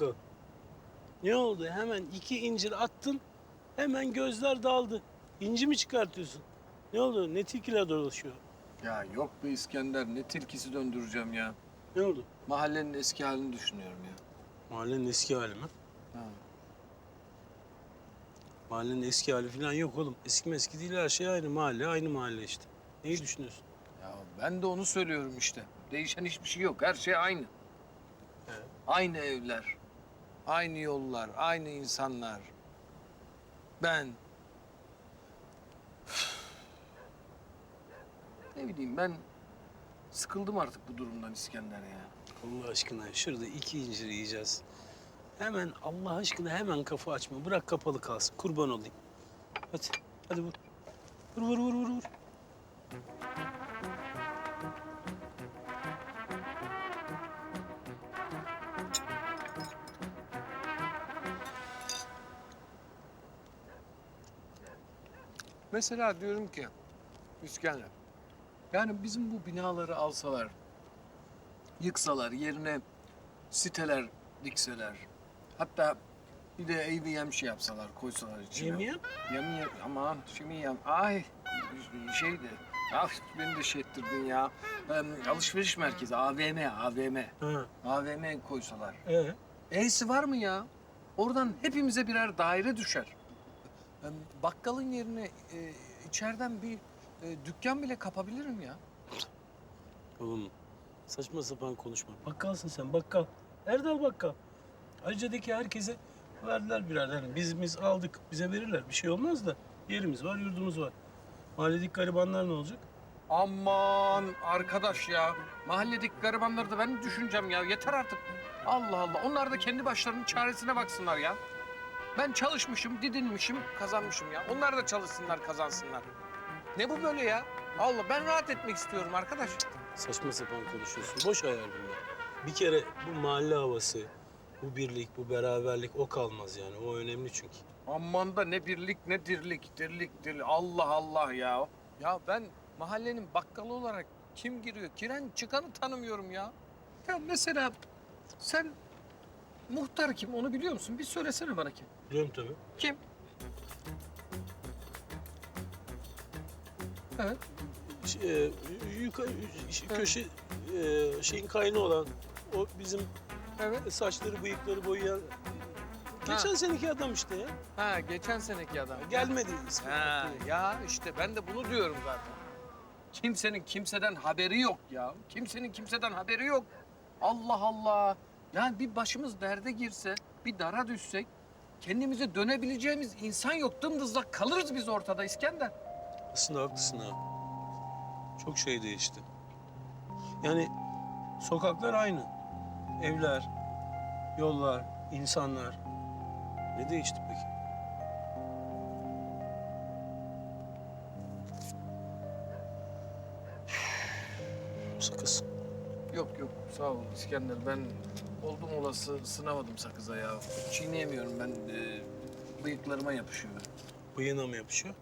bakkal. Ne oldu? Hemen iki incir attın. Hemen gözler daldı. İnci mi çıkartıyorsun? Ne oldu? Ne tilkiler dolaşıyor? Ya yok be İskender ne tilkisi döndüreceğim ya. Ne oldu? Mahallenin eski halini düşünüyorum ya. Mahallenin eski hali mi? Ha. Mahallenin eski hali falan yok oğlum. Eski meski değil her şey aynı mahalle, aynı mahalle işte. Neyi düşünüyorsun? Ya ben de onu söylüyorum işte. Değişen hiçbir şey yok. Her şey aynı. Evet. Aynı evler, aynı yollar, aynı insanlar. Ben... ne bileyim ben sıkıldım artık bu durumdan İskender ya. Allah aşkına şurada iki incir yiyeceğiz. Hemen Allah aşkına hemen kafa açma. Bırak kapalı kalsın. Kurban olayım. Hadi. Hadi vur. Vur vur vur vur vur. Mesela diyorum ki İskender, yani bizim bu binaları alsalar, yıksalar, yerine siteler dikseler, hatta bir de evi yemşi yapsalar, koysalar içine. Yemeyem. Yem yem, aman şimdi yem, ay şeydi, ah beni de şey ettirdin ya. Em, alışveriş merkezi, AVM, AVM, Ha. AVM koysalar. Ee? E'si var mı ya? Oradan hepimize birer daire düşer. Bakkalın yerine e, içeriden bir e, dükkan bile kapabilirim ya. Oğlum saçma sapan konuşma. Bakkalsın sen bakkal. Erdal bakkal. Ayrıca'daki herkese verdiler birer. Yani biz, biz aldık. Bize verirler. Bir şey olmaz da. Yerimiz var, yurdumuz var. Mahalledeki garibanlar ne olacak? Aman arkadaş ya. Mahalledeki garibanları da ben düşüneceğim ya. Yeter artık. Allah Allah. Onlar da kendi başlarının çaresine baksınlar ya. Ben çalışmışım, didinmişim, kazanmışım ya. Onlar da çalışsınlar, kazansınlar. Ne bu böyle ya? Allah ben rahat etmek istiyorum arkadaş. Saçma sapan konuşuyorsun. Boş hayal bunlar. Bir kere bu mahalle havası, bu birlik, bu beraberlik o kalmaz yani. O önemli çünkü. Aman da ne birlik ne dirlik, dirlik, dirlik. Allah Allah ya. Ya ben mahallenin bakkalı olarak kim giriyor, giren çıkanı tanımıyorum ya. Ya mesela sen muhtar kim onu biliyor musun? Bir söylesene bana kim. Biliyorum tabii. Kim? Evet. Ş- e, yukarı, ş- köşe e, şeyin kaynağı olan o bizim Evet. saçları bıyıkları boyayan geçen seneki adam işte ya. Ha geçen seneki adam. Gelmedi ismi. Ha ya işte ben de bunu diyorum zaten. Kimsenin kimseden haberi yok ya. Kimsenin kimseden haberi yok. Allah Allah. Yani bir başımız derde girse, bir dara düşsek kendimize dönebileceğimiz insan yok. Dımdızlak kalırız biz ortada İskender. Aslında haklısın ha. Çok şey değişti. Yani sokaklar aynı. Evler, yollar, insanlar. Ne değişti peki? Sakız. Yok yok sağ ol İskender. Ben oldum olası sınamadım sakıza ya. Çiğneyemiyorum ben. e, bıyıklarıma yapışıyor. Bıyığına mı yapışıyor?